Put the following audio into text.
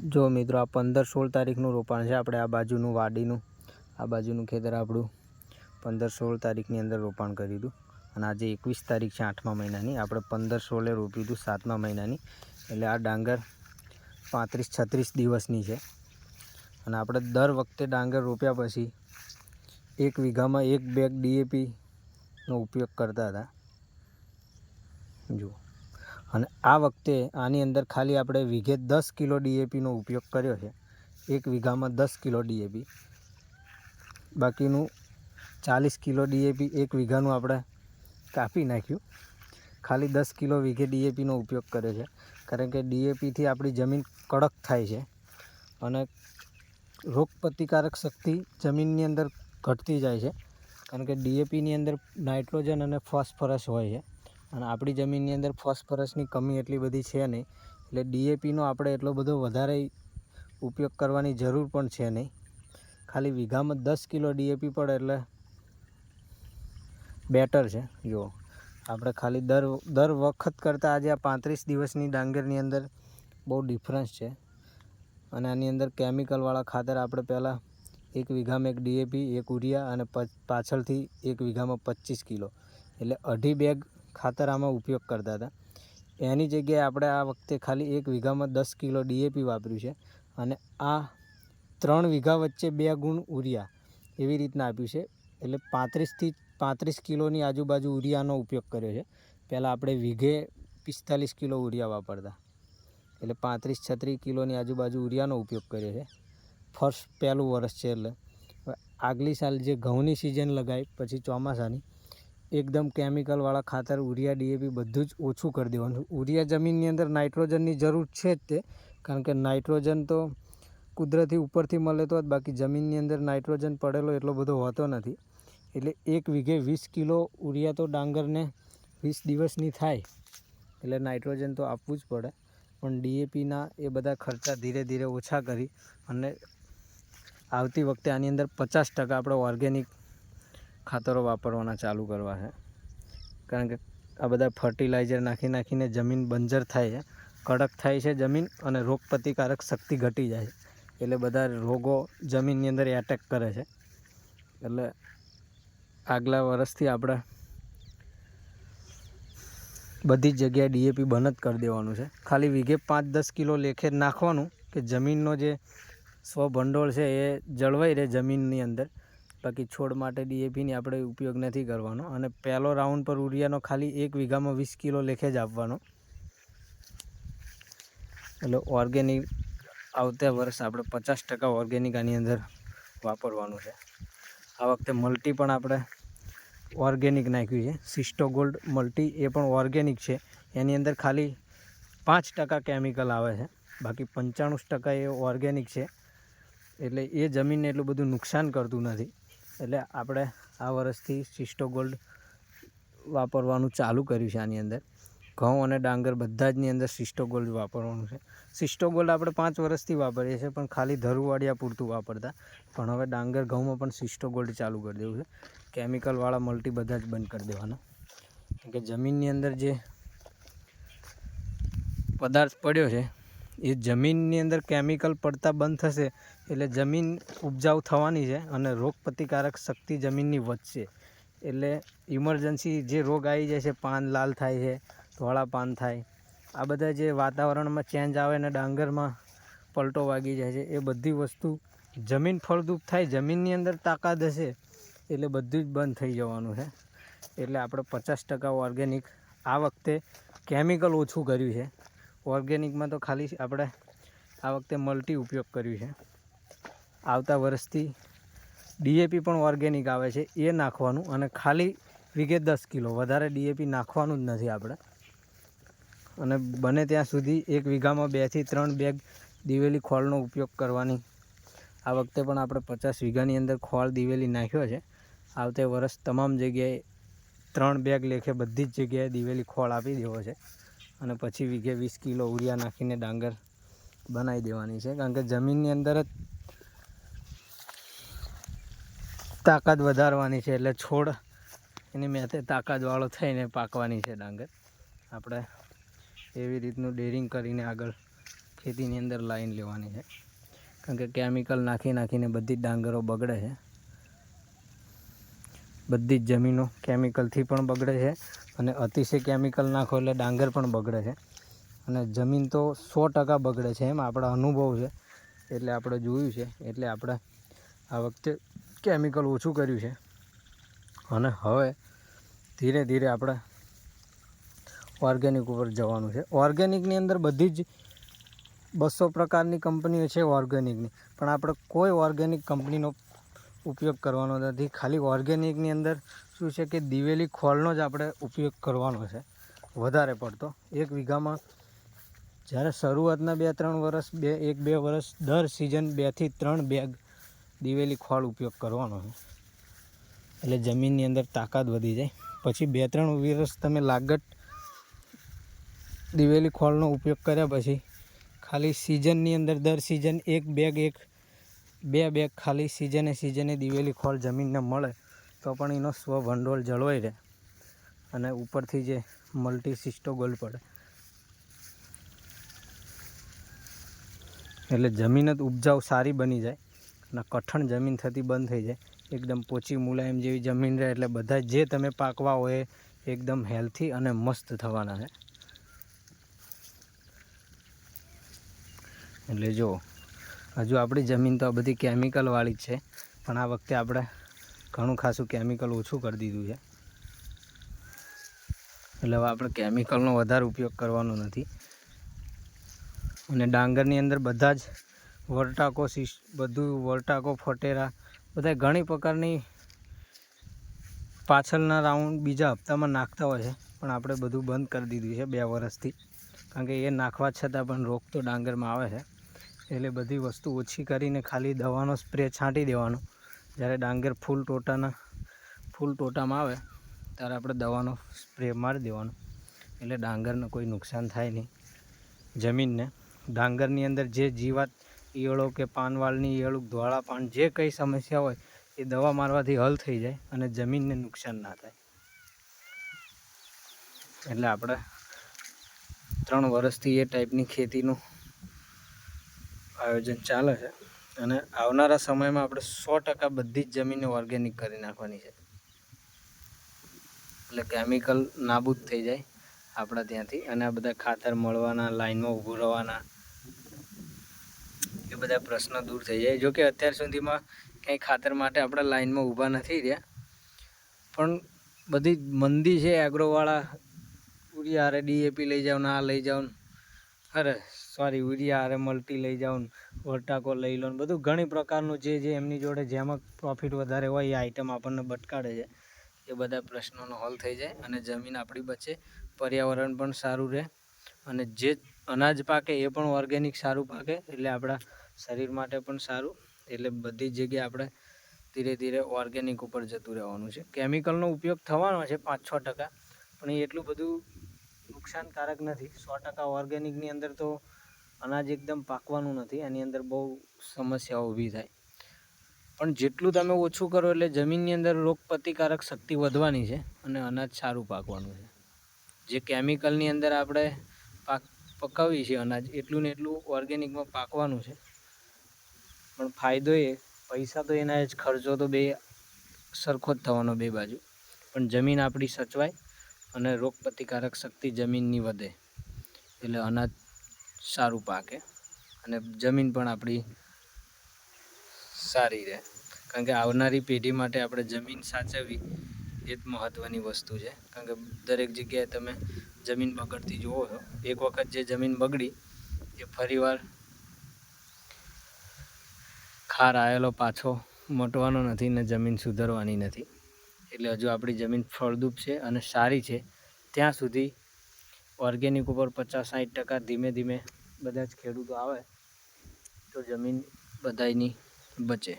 જો મિત્રો, આ પંદર સોળ તારીખનું રોપાણ છે આપણે, આ બાજુનું વાડીનું, આ બાજુનું ખેતર આપણું. પંદર સોળ તારીખની અંદર રોપાણ કર્યું હતું અને આજે એકવીસ તારીખ છે આઠમા મહિનાની. આપણે પંદર સોળે રોપ્યું હતું સાતમા મહિનાની. એટલે આ ડાંગર પાંત્રીસ છત્રીસ દિવસની છે. અને આપણે દર વખતે ડાંગર રોપ્યા પછી એક વીઘામાં એક બેગ ડીએપીનો ઉપયોગ કરતા હતા. જુઓ. અને આ વખતે આની અંદર ખાલી આપણે વીઘે દસ કિલો ડીએપીનો ઉપયોગ કર્યો છે. એક વીઘામાં દસ કિલો ડીએપી. બાકીનું ચાલીસ કિલો ડીએપી એક વીઘાનું આપણે કાપી નાખ્યું. ખાલી દસ કિલો વીઘે ડીએપીનો ઉપયોગ કર્યો છે. કારણ કે ડીએપીથી આપણી જમીન કડક થાય છે અને રોગ પ્રતિકારક શક્તિ જમીનની અંદર ઘટતી જાય છે. કારણ કે ડીએપીની અંદર નાઇટ્રોજન અને ફોસ્ફરસ હોય છે. અને આપણી જમીનની અંદર ફોસ્ફરસની કમી એટલી બધી છે નહીં. એટલે ડીએપીનો આપણે એટલો બધો વધારે ઉપયોગ કરવાની જરૂર પણ છે નહીં. ખાલી વીઘામાં દસ કિલો ડીએપી પડે એટલે બેટર છે. જુઓ, આપણે ખાલી દર દર વખત કરતાં આજે આ પાંત્રીસ દિવસની ડાંગરની અંદર બહુ ડિફરન્સ છે. અને આની અંદર કેમિકલવાળા ખાતર આપણે પહેલાં એક વીઘામાં એક ડીએપી એક ઉરિયા અને પાછળથી એક વીઘામાં પચીસ કિલો. એટલે અઢી બેગ ખાતર આમાં ઉપયોગ કરતા હતા. એની જગ્યાએ આપણે આ વખતે ખાલી એક વીઘામાં દસ કિલો ડીએપી વાપર્યું છે અને આ ત્રણ વીઘા વચ્ચે બે ગુણ ઉરિયા એવી રીતના આપ્યું છે. એટલે પાંત્રીસથી પાંત્રીસ કિલોની આજુબાજુ ઉરિયાનો ઉપયોગ કર્યો છે. પહેલાં આપણે વીઘે પિસ્તાલીસ કિલો ઉરિયા વાપરતા. એટલે પાંત્રીસ છત્રીસ કિલોની આજુબાજુ ઉરિયાનો ઉપયોગ કર્યો છે. ફર્સ્ટ પહેલું વર્ષ છે એટલે. આગલી સાલ જે ઘઉંની સિઝન લગાવી પછી ચોમાસાની એકદમ કેમિકલવાળા ખાતર ઉરિયા ડીએપી બધું જ ઓછું કરી દેવાનું. ઉરિયા જમીનની અંદર નાઇટ્રોજનની જરૂર છે જ તે, કારણ કે નાઇટ્રોજન તો કુદરતી ઉપરથી મળે તો જ, બાકી જમીનની અંદર નાઇટ્રોજન પડેલો એટલો બધો હોતો નથી. એટલે એક વીઘે વીસ કિલો ઉરિયા તો ડાંગરને વીસ દિવસની થાય. એટલે નાઇટ્રોજન તો આપવું જ પડે. પણ ડીએપીના એ બધા ખર્ચા ધીરે ધીરે ઓછા કરી અને આવતી વખતે આની અંદર પચાસ ટકા આપણે ઓર્ગેનિક ખાતરો વાપરવાના ચાલુ કરવા છે કારણ કે આ બધા ફર્ટિલાઇઝર નાખી નાખીને જમીન બંજર થાય છે કડક થાય છે જમીન અને રોગ પ્રતિકારક શક્તિ ઘટી જાય છે. એટલે બધા રોગો જમીનની અંદર એટેક કરે છે. એટલે આગલા વર્ષથી આપણે બધી જગ્યાએ ડીએપી બંધ જ કરી દેવાનું છે. ખાલી વીઘે પાંચ દસ કિલો લેખે નાખવાનું કે જમીનનો જે સ્વભંડોળ છે એ જળવાઈ રહે જમીનની અંદર. બાકી છોડ માટે ડીએપીની આપણે ઉપયોગ નથી કરવાનો. અને પહેલો રાઉન્ડ પર ઉરિયાનો ખાલી એક વીઘામાં વીસ કિલો લેખે જ આપવાનો. એટલે ઓર્ગેનિક આવતા વર્ષ આપણે પચાસ ટકા ઓર્ગેનિક આની અંદર વાપરવાનું છે. આ વખતે મલ્ટી પણ આપણે ઓર્ગેનિક નાખ્યું છે. સિસ્ટો ગોલ્ડ મલ્ટી એ પણ ઓર્ગેનિક છે. એની અંદર ખાલી પાંચ ટકા કેમિકલ આવે છે. બાકી પંચાણું ટકા એ ઓર્ગેનિક છે. એટલે એ જમીનને એટલું બધું નુકસાન કરતું નથી. એટલે આપણે આ વર્ષથી સિસ્ટો ગોલ્ડ વાપરવાનું ચાલુ કર્યું છે આની અંદર. ઘઉં અને ડાંગર બધા જની અંદર સિસ્ટો ગોલ્ડ વાપરવાનું છે. સિસ્ટો ગોલ્ડ આપણે પાંચ વર્ષથી વાપરીએ છીએ, પણ ખાલી ધરુવાડિયા પૂરતું વાપરતા. પણ હવે ડાંગર ઘઉંમાં પણ સિસ્ટો ગોલ્ડ ચાલુ કરી દેવું છે. કેમિકલવાળા મલ્ટી બધા જ બંધ કરી દેવાના. કે જમીનની અંદર જે પદાર્થ પડ્યો છે એ જમીનની અંદર કેમિકલ પડતા બંધ થશે એટલે જમીન ઉપજાઉ થવાની છે અને રોગપ્રતિકારક શક્તિ જમીનની વધશે. એટલે ઇમરજન્સી જે રોગ આવી જાય છે, પાન લાલ થાય છે ધોળા પાન થાય, આ બધા જે વાતાવરણમાં ચેન્જ આવે અને ડાંગરમાં પલટો વાગી જાય છે, એ બધી વસ્તુ જમીન ફળદ્રુપ થાય, જમીનની અંદર તાકાત હશે એટલે બધું જ બંધ થઈ જવાનું છે. એટલે આપણે પચાસ ટકા ઓર્ગેનિક આ વખતે કેમિકલ ઓછું કર્યું છે. ઓર્ગેનિકમાં તો ખાલી આપણે આ વખતે મલ્ટી ઉપયોગ કર્યું છે. આવતા વર્ષથી ડીએપી પણ ઓર્ગેનિક આવે છે એ નાખવાનું અને ખાલી વીઘે દસ કિલો, વધારે ડીએપી નાખવાનું જ નથી આપણે. અને બને ત્યાં સુધી એક વીઘામાં બેથી ત્રણ બેગ દિવેલી ખોળનો ઉપયોગ કરવાની. આ વખતે પણ આપણે પચાસ વીઘાની અંદર ખોળ દિવેલી નાખ્યો છે. આવતે વર્ષ તમામ જગ્યાએ ત્રણ બેગ લેખે બધી જ જગ્યાએ દિવેલી ખોળ આપી દેવો છે. અને પછી વીઘે વીસ કિલો ઉરિયા નાખીને ડાંગર બનાવી દેવાની છે. કારણ કે જમીનની અંદર જ તાકાત વધારવાની છે એટલે છોડ એની મેથે તાકાતવાળો થઈને પાકવાની છે ડાંગર. આપણે એવી રીતનું ડેરિંગ કરીને આગળ ખેતીની અંદર લાઈન લેવાની છે. કારણ કે કેમિકલ નાખી નાખીને બધી જ ડાંગરો બગડે છે. બધી જ જમીનો કેમિકલથી પણ બગડે છે. અને અતિશય કેમિકલ નાખો એટલે ડાંગર પણ બગડે છે. અને જમીન તો સો ટકા બગડે છે એમ, આપણા અનુભવ છે. એટલે આપણે જોયું છે, એટલે આપણે આ વખતે કેમિકલ ઓછું કર્યું છે. અને હવે ધીરે ધીરે આપણે ઓર્ગેનિક ઉપર જવાનું છે. ઓર્ગેનિકની અંદર બધી જ બસો પ્રકારની કંપનીઓ છે ઓર્ગેનિકની પણ આપણે કોઈ ઓર્ગેનિક કંપનીનો ઉપયોગ કરવાનો નથી. ખાલી ઓર્ગેનિકની અંદર શું છે કે દિવેલી ખોળનો જ આપણે ઉપયોગ કરવાનો છે. વધારે પડતો. એક વીઘામાં જ્યારે શરૂઆતના બે ત્રણ વર્ષ બે, એક, બે વર્ષ દર સિઝન બેથી ત્રણ બેગ દિવેલી ખોળ ઉપયોગ કરવાનો છે. એટલે જમીનની અંદર તાકાત વધી જાય. પછી બે ત્રણ વર્ષ તમે લાગત દિવેલી ખોળનો ઉપયોગ કર્યા પછી ખાલી સિઝનની અંદર દર સિઝન એક બેગ એક, બે બેગ ખાલી સિઝને સિઝને દિવેલી ખોળ જમીનને મળે. તો પણ એનો સ્વભંડોળ જળવાઈ રહે અને ઉપરથી જે મલ્ટી સિસ્ટો ગોલ પડે. એટલે જમીન જ ઉપજાઉ સારી બની જાય અને કઠણ જમીન થતી બંધ થઈ જાય. એકદમ પોચી મુલાયમ જેવી જમીન રહે એટલે બધા જે તમે પાકવા હોય એકદમ હેલ્થી અને મસ્ત થવાના છે. એટલે જો હજુ આપણી જમીન તો આ બધી કેમિકલવાળી જ છે, પણ આ વખતે આપણે ઘણું ખાસું કેમિકલ ઓછું કરી દીધું છે. એટલે હવે આપણે કેમિકલનો વધારે ઉપયોગ કરવાનો નથી. અને ડાંગરની અંદર બધા જ વરટાકો સિસ બધું વરટાકો, ફટેરા બધા ઘણી પ્રકારની પાછળના રાઉન્ડ બીજા હપ્તામાં નાખતા હોય છે. પણ આપણે બધું બંધ કરી દીધું છે બે વર્ષથી કારણ કે એ નાખવા છતાં પણ રોગ તો ડાંગરમાં આવે છે. એટલે બધી વસ્તુ ઓછી કરીને ખાલી દવાનો સ્પ્રે છાંટી દેવાનો. જ્યારે ડાંગર ફૂલ ટોટાના, ફૂલ ટોટામાં આવે, ત્યારે આપણે દવાનો સ્પ્રે મારી દેવાનો. એટલે ડાંગરને કોઈ નુકસાન થાય નહીં. જમીનને, ડાંગરની અંદર જે જીવાત ઈયળો કે પાનવાળની ઈયળું ધોળા પાન જે કંઈ સમસ્યા હોય, એ દવા મારવાથી હલ થઈ જાય અને જમીનને નુકસાન ના થાય. એટલે આપણે ત્રણ વર્ષથી એ ટાઈપની ખેતીનું આયોજન ચાલે છે. અને આવનારા સમયમાં આપણે સો ટકા બધી જ જમીનને ઓર્ગેનિક કરી નાખવાની છે. એટલે કેમિકલ નાબૂદ થઈ જાય આપણા ત્યાંથી અને આ બધા ખાતર મળવાના, લાઈનમાં ઊભું રહેવાના, એ બધા પ્રશ્નો દૂર થઈ જાય. જોકે અત્યાર સુધીમાં કંઈ ખાતર માટે આપણે લાઈનમાં ઊભા નથી રહ્યા, પણ બધી મંદી છે એગ્રોવાળા પૂરી હારે ડીએપી લઈ જાઓ ને આ લઈ જાઓ અરે સોરી યુરિયા અરે મલ્ટી લઈ જાઓ વર્ટાકો લઈ લો ને બધું. ઘણી પ્રકારનું જે જે એમની જોડે જેમાં પ્રોફિટ વધારે હોય એ આઈટમ આપણને બટકાડે છે. એ બધા પ્રશ્નોનો હલ થઈ જાય અને જમીન આપણી બચે, પર્યાવરણ પણ સારું રહે અને જે અનાજ પાકે એ પણ ઓર્ગેનિક સારું પાકે એટલે આપણા શરીર માટે પણ સારું. એટલે બધી જગ્યાએ આપણે ધીરે ધીરે ઓર્ગેનિક ઉપર જતું રહેવાનું છે. કેમિકલનો ઉપયોગ થવાનો છે પાંચ છ ટકા, પણ એ એટલું બધું નુકસાનકારક નથી. સો ટકા ઓર્ગેનિકની અંદર તો અનાજ એકદમ પાકવાનું નથી એની અંદર બહુ સમસ્યાઓ ઊભી થાય. પણ જેટલું તમે ઓછું કરો એટલે જમીનની અંદર રોગ પ્રતિકારક શક્તિ વધવાની છે અને અનાજ સારું પાકવાનું છે. જે કેમિકલની અંદર આપણે પાક પકાવીએ છીએ અનાજ, એટલું ને એટલું ઓર્ગેનિકમાં પાકવાનું છે. પણ ફાયદો એ, પૈસા તો એના જ, ખર્ચો તો બે સરખો જ થવાનો બે બાજુ. પણ જમીન આપણી સચવાય અને રોગ પ્રતિકારક શક્તિ જમીનની વધે. એટલે અનાજ સારું પાકે અને જમીન પણ આપણી સારી રહે. કારણ કે આવનારી પેઢી માટે આપણે જમીન સાચવવી એ જ મહત્ત્વની વસ્તુ છે. કારણ કે દરેક જગ્યાએ તમે જમીન બગડતી જુઓ છો, એક વખત જે જમીન બગડી, એ ફરીવાર ખાર આવેલો પાછો મટવાનો નથી ને જમીન સુધરવાની નથી. એટલે હજુ આપણી જમીન ફળદ્રુપ છે અને સારી છે. ત્યાં સુધી ઓર્ગેનિક ઉપર પચાસ સાઠ ટકા ધીમે ધીમે બધા જ ખેડૂતો આવે, તો જમીન બધાયની બચે.